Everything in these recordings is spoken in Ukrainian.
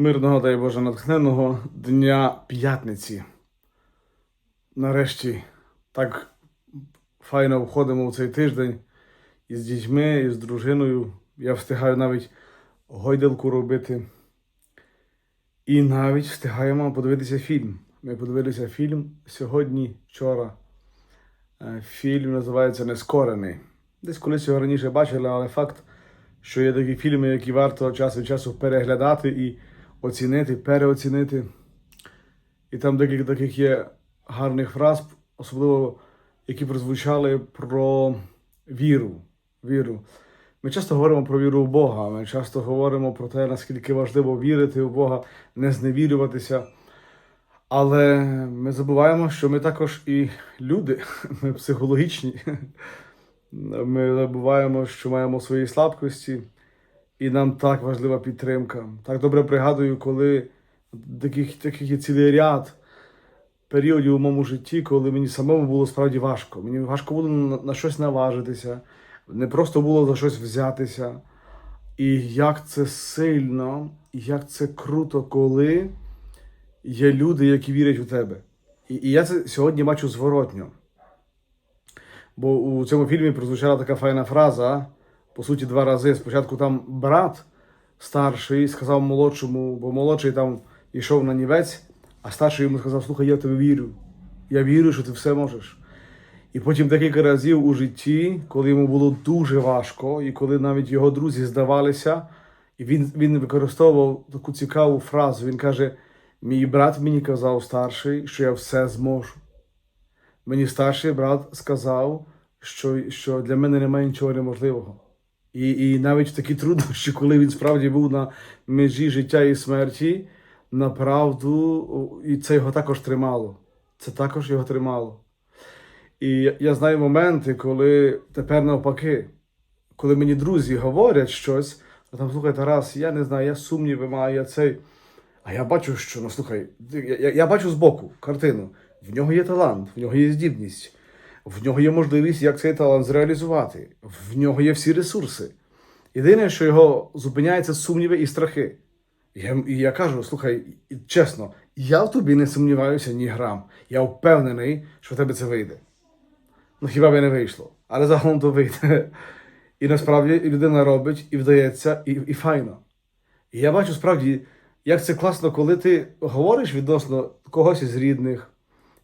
Мирного дай Боже натхненного дня п'ятниці. Нарешті так файно входимо в цей тиждень із дітьми, і з дружиною. Я встигаю навіть гойдалку робити. І навіть встигаємо подивитися фільм. Ми подивилися фільм сьогодні, вчора. Е, Фільм називається Нескорений. Десь колись його раніше бачили, але факт, що є такі фільми, які варто час від часу переглядати і оцінити, переоцінити. І там декілька таких є гарних фраз, особливо які прозвучали про віру. віру. Ми часто говоримо про віру в Бога, ми часто говоримо про те, наскільки важливо вірити в Бога, не зневірюватися. Але ми забуваємо, що ми також і люди, ми психологічні. Ми забуваємо, що маємо свої слабкості, і нам так важлива підтримка. Так добре пригадую, коли таких, таких є цілий ряд періодів у моєму житті, коли мені самому було справді важко. Мені важко було на, щось наважитися, не просто було за щось взятися. І як це сильно, як це круто, коли є люди, які вірять у тебе. І, і я це сьогодні бачу зворотньо. Бо у цьому фільмі прозвучала така файна фраза, по суті, два рази. Спочатку там брат старший сказав молодшому, бо молодший там йшов на нівець, а старший йому сказав: Слухай, я в тебе вірю. Я вірю, що ти все можеш. І потім декілька разів у житті, коли йому було дуже важко, і коли навіть його друзі здавалися, і він, він використовував таку цікаву фразу. Він каже: Мій брат мені казав старший, що я все зможу. Мені старший брат сказав, що, що для мене немає нічого неможливого. І, і навіть такі труднощі, коли він справді був на межі життя і смерті, направду, і це його також тримало. Це також його тримало. І я знаю моменти, коли тепер навпаки, коли мені друзі говорять щось, а там слухай, Тарас, я не знаю, я сумніви маю, я цей. А я бачу, що ну слухай, я, я, я бачу збоку картину. В нього є талант, в нього є здібність, в нього є можливість, як цей талант зреалізувати, в нього є всі ресурси. Єдине, що його зупиняє, це сумніви і страхи. Я, і я кажу: слухай, чесно, я в тобі не сумніваюся ні грам. Я впевнений, що в тебе це вийде. Ну хіба б не вийшло, але загалом то вийде. І насправді людина робить, і вдається, і, і файно. І я бачу справді, як це класно, коли ти говориш відносно когось із рідних,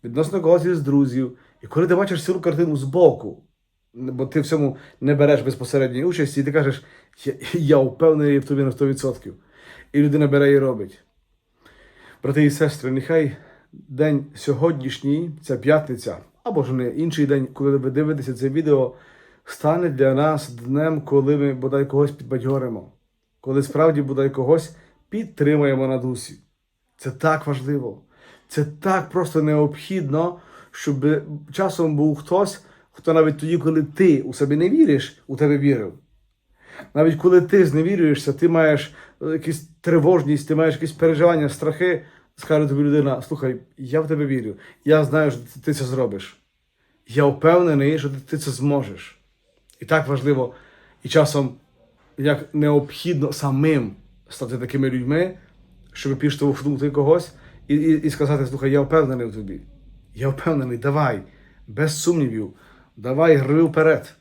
відносно когось із друзів, і коли ти бачиш цілу картину збоку, бо ти в цьому не береш безпосередньої участі, і ти кажеш, я, я впевнений в тобі на 100%. І людина бере і робить. Брати і сестри, нехай день сьогоднішній, ця п'ятниця, або ж не інший день, коли ви дивитеся це відео, стане для нас днем, коли ми бодай когось підбадьоримо, коли справді бодай когось підтримаємо на дусі. Це так важливо. Це так просто необхідно, щоб часом був хтось, хто навіть тоді, коли ти у себе не віриш, у тебе вірив. Навіть коли ти зневірюєшся, ти маєш е, якусь тривожність, ти маєш якісь переживання, страхи, скаже тобі людина: слухай, я в тебе вірю, я знаю, що ти це зробиш. Я впевнений, що ти- це зможеш. І так важливо, і часом як необхідно самим стати такими людьми, щоб підштовхнути когось і, і, і сказати: слухай, я впевнений в тобі. Я впевнений, давай, без сумнівів, давай гри вперед.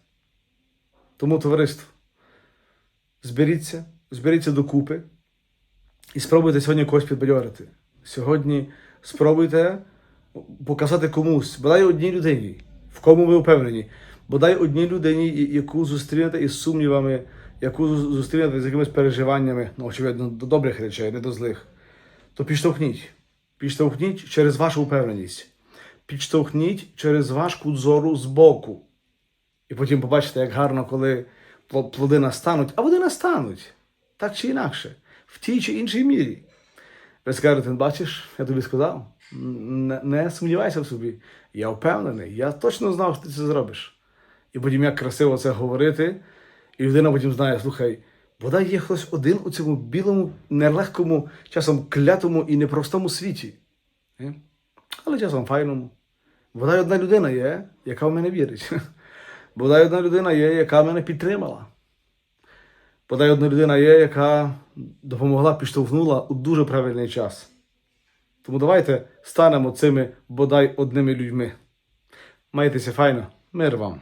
Тому товариство зберіться, зберіться докупи і спробуйте сьогодні когось підбадьорити. Сьогодні спробуйте показати комусь, бодай одній людині, в кому ви впевнені, бодай одній людині, яку зустрінете із сумнівами, яку зустрінете з якимись переживаннями, ну, очевидно, до добрих речей, не до злих, то підштовхніть. Підштовхніть через вашу впевненість. Підштовхніть через ваш кут зору збоку. І потім побачите, як гарно, коли плоди настануть, а вони настануть. Так чи інакше, в тій чи іншій мірі. Ви скажете, бачиш, я тобі сказав, не, не сумнівайся в собі. Я впевнений, я точно знав, що ти це зробиш. І потім як красиво це говорити, і людина потім знає, слухай, бодай є хтось один у цьому білому, нелегкому, часом клятому і непростому світі. Але часом файному. Бодай одна людина є, яка в мене вірить. Бодай одна людина є, яка мене підтримала. Бодай одна людина є, яка допомогла, підштовхнула у дуже правильний час. Тому давайте станемо цими бодай одними людьми. Майтеся файно, мир вам!